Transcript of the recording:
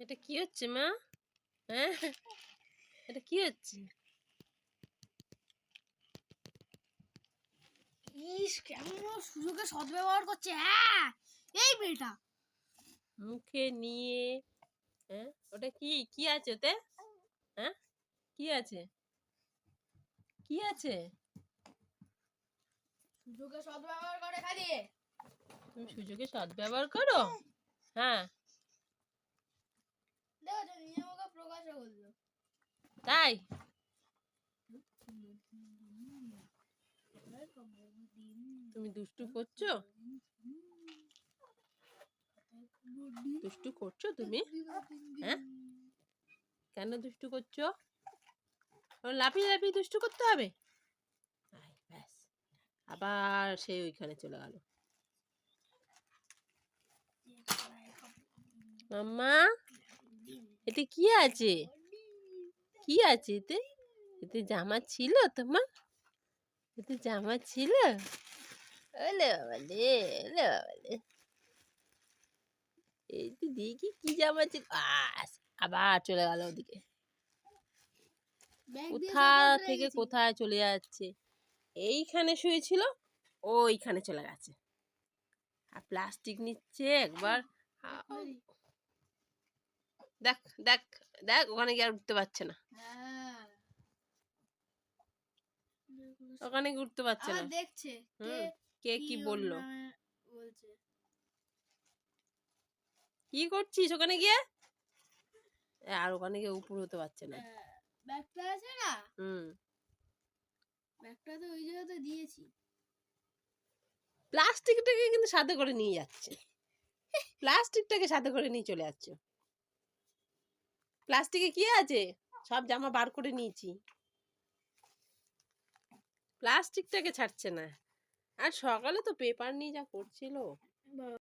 এটা কি হচ্ছে মা? হ্যাঁ? এটা কি হচ্ছে? ইস কেমন সুযোগে সদ্ব্যবহার করছে হ্যাঁ? এই মেয়েটা। মুখে নিয়ে হ্যাঁ? ওটা কি কি আছে ওতে? হ্যাঁ? কি আছে? কি আছে? সুযোগে সদ্ব্যবহার করে খালি। তুমি সুযোগে সদ্ব্যবহার করো? হ্যাঁ দেখো তো নিজে মুখে প্রকাশ তাই? তুমি দুষ্টু করছ? দুষ্টু করছ তুমি? হ্যাঁ? কেন দুষ্টু করছ? লাফিয়ে লাফিয়ে দুষ্টু করতে হবে? ব্যাস। আবার সে ওইখানে চলে গেল। মাম্মা, এতে কি আছে? কি আছে? এতে এতে জামা ছিল তোমার? এতে জামা ছিল? ওলে বাবালে ওলে বাবালে। এই তো দেখি কি জামা ছিল। আবার চলে গেল ওদিকে। কোথা থেকে কোথায় চলে যাচ্ছে? এইখানে শুয়েছিল ও এইখানে চলে গেছে। আর প্লাস্টিক নিচ্ছে একবার। দেখ দেখ দেখ ওখানে গিয়ে আর উঠতে পারছে না। হ্যাঁ। ওখানে উঠতে পারছে না। দেখছে কে কি বলল। কি করছিস ওখানে গিয়ে? আর ওখানে গিয়ে উপর হতে পারছে না। হ্যাঁ, ব্যাগটা আছে না? হুম। ব্যাগটা তো ওই জায়গাতে দিয়েছি। প্লাস্টিকটাকে কিন্তু সাথে করে নিয়ে যাচ্ছে। প্লাস্টিকটাকে সাথে করে নিয়ে চলে যাচ্ছে। প্লাস্টিকে কি আছে? সব জামা বার করে নিয়েছি। প্লাস্টিকটাকে ছাড়ছে না। আর সকালে তো পেপার নিয়ে যা করছিল।